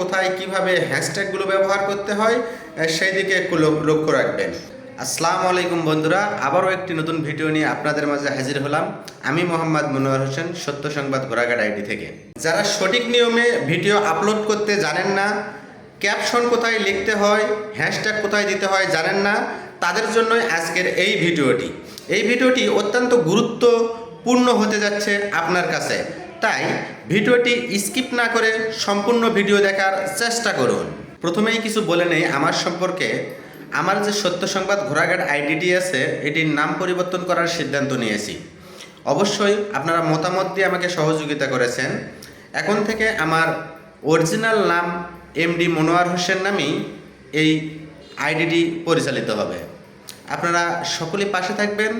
কোথায় কীভাবে হ্যাশট্যাগুলো ব্যবহার করতে হয় সেই দিকে একটু লক্ষ্য রাখবেন। আসসালামু আলাইকুম বন্ধুরা, আবারও একটি নতুন ভিডিও নিয়ে আপনাদের মাঝে হাজির হলাম। আমি মোহাম্মদ মনোয়ার হোসেন, সত্য সংবাদ ঘোরাঘাট আইডি থেকে। যারা সঠিক নিয়মে ভিডিও আপলোড করতে জানেন না, ক্যাপশন কোথায় লিখতে হয়, হ্যাশট্যাগ কোথায় দিতে হয় জানেন না, তাদের জন্যই আজকের এই ভিডিওটি। এই ভিডিওটি অত্যন্ত গুরুত্বপূর্ণ হতে যাচ্ছে আপনার কাছে। তাই ভিডিওটি স্কিপ না করে সম্পূর্ণ ভিডিও দেখার চেষ্টা করুন। প্রথমেই কিছু বলে নেই আমার সম্পর্কে। আমার যে সত্য সংবাদ ঘোড়াঘাট আইডিটি আছে, এটির নাম পরিবর্তন করার সিদ্ধান্ত নিয়েছি। অবশ্যই আপনারা মতামত দিয়ে আমাকে সহযোগিতা করেছেন। এখন থেকে আমার অরিজিনাল নাম এমডি মনোয়ার হোসেন নামেই এই আইডিটি পরিচালিত হবে। আপনারা সকলে পাশে থাকবেন।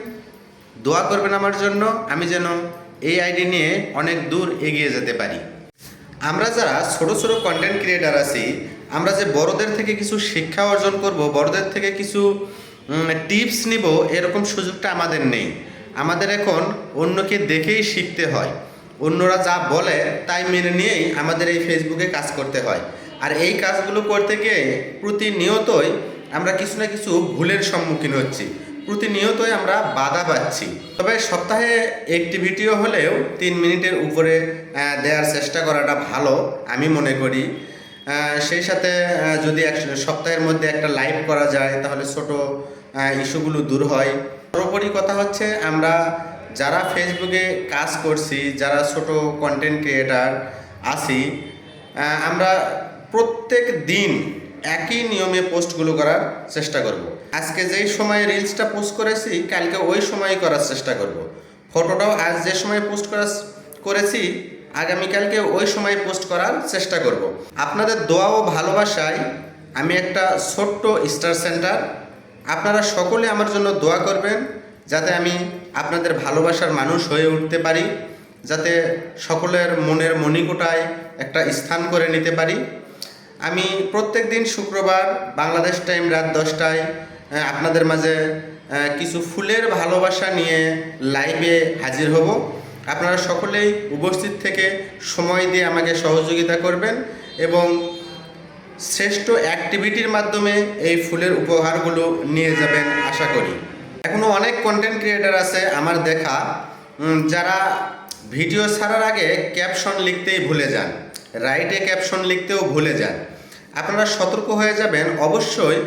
দোয়া করবেন আমার জন্য। আমি যেন এই আইডি নিয়ে অনেক দূর এগিয়ে যেতে পারি। আমরা যারা ছোট ছোট কন্টেন্ট ক্রিয়েটার আছি, আমরা যে বড়দের থেকে কিছু শিক্ষা অর্জন করব, বড়দের থেকে কিছু টিপস নিব, এরকম সুযোগটা আমাদের নেই। আমাদের এখন অন্যকে দেখেই শিখতে হয়। অন্যরা যা বলে, তাই মেনে নিয়েই আমাদের এই ফেসবুকে কাজ করতে হয়। আর এই কাজগুলো করতে গিয়ে প্রতিনিয়তই আমরা কিছু না কিছু ভুলের সম্মুখীন হচ্ছি। প্রতিনিয়তই আমরা বাধা পাচ্ছি। তবে সপ্তাহে একটি ভিডিও হলেও তিন মিনিটের উপরে দেওয়ার চেষ্টা করাটা ভালো, আমি মনে করি। সেই সাথে যদি এক সপ্তাহের মধ্যে একটা লাইভ করা যায়, তাহলে ছোট ইস্যুগুলো দূর হয়। সর্বোপরি কথা হচ্ছে, আমরা যারা ফেসবুকে কাজ করছি, যারা ছোট কন্টেন্ট ক্রিয়েটার আছি আমরা প্রত্যেক দিন একই নিয়মে পোস্টগুলো করার চেষ্টা করব। আজকে যেই সময়ে রিলসটা পোস্ট করেছি, কালকে ওই সময়ই করার চেষ্টা করব। ফটোটাও আজ যে সময় পোস্ট করা করেছি, আগামীকালকে ওই সময় পোস্ট করার চেষ্টা করব। আপনাদের দোয়া ও ভালোবাসায় আমি একটা ছোট্ট স্টার সেন্টার আপনারা সকলে আমার জন্য দোয়া করবেন, যাতে আমি আপনাদের ভালোবাসার মানুষ হয়ে উঠতে পারি, যাতে সকলের মনের মণিকোটায় একটা স্থান করে নিতে পারি আমি প্রত্যেক দিন শুক্রবার বাংলাদেশ টাইম রাত দশটায় আপনাদের মাঝে কিছু ফুলের ভালোবাসা নিয়ে লাইভে হাজির হব। আপনারা সকলেই উপস্থিত থেকে সময় দিয়ে আমাকে সহযোগিতা করবেন এবং শ্রেষ্ঠ অ্যাক্টিভিটির মাধ্যমে এই ফুলের উপহারগুলো নিয়ে যাবেন আশা করি। এখনও অনেক কন্টেন্ট ক্রিয়েটার আছে আমার দেখা যারা ভিডিও ছাড়ার আগে ক্যাপশন লিখতেই ভুলে যান। রাইটে ক্যাপশন লিখতেও ভুলে যান। আপনারা সতর্ক হয়ে যাবেন, অবশ্যই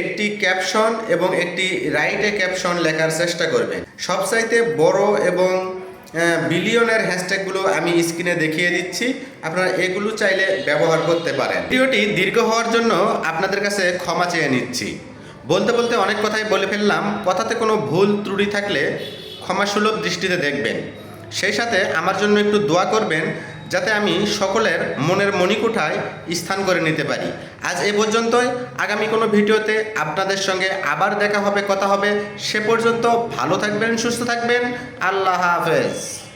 একটি ক্যাপশন এবং একটি রাইটে ক্যাপশন লেখার চেষ্টা করবেন। সবচাইতে বড় এবং বিলিয়নের হ্যাশট্যাগুলো আমি স্ক্রিনে দেখিয়ে দিচ্ছি। আপনারা এগুলো চাইলে ব্যবহার করতে পারেন। ভিডিওটি দীর্ঘ হওয়ার জন্য আপনাদের কাছে ক্ষমা চেয়ে নিচ্ছি। বলতে বলতে অনেক কথাই বলে ফেললাম। কথাতে কোনো ভুল ত্রুটি থাকলে ক্ষমাসুলভ দৃষ্টিতে দেখবেন। সেই সাথে আমার জন্য একটু দোয়া করবেন। যাতে আমি সকলের মনের মণিকুঠায় স্থান করে নিতে পারি। আজ এ পর্যন্তই। আগামী কোনো ভিডিওতে আপনাদের সঙ্গে আবার দেখা হবে, কথা হবে। সে পর্যন্ত ভালো থাকবেন, সুস্থ থাকবেন। আল্লাহ হাফেজ।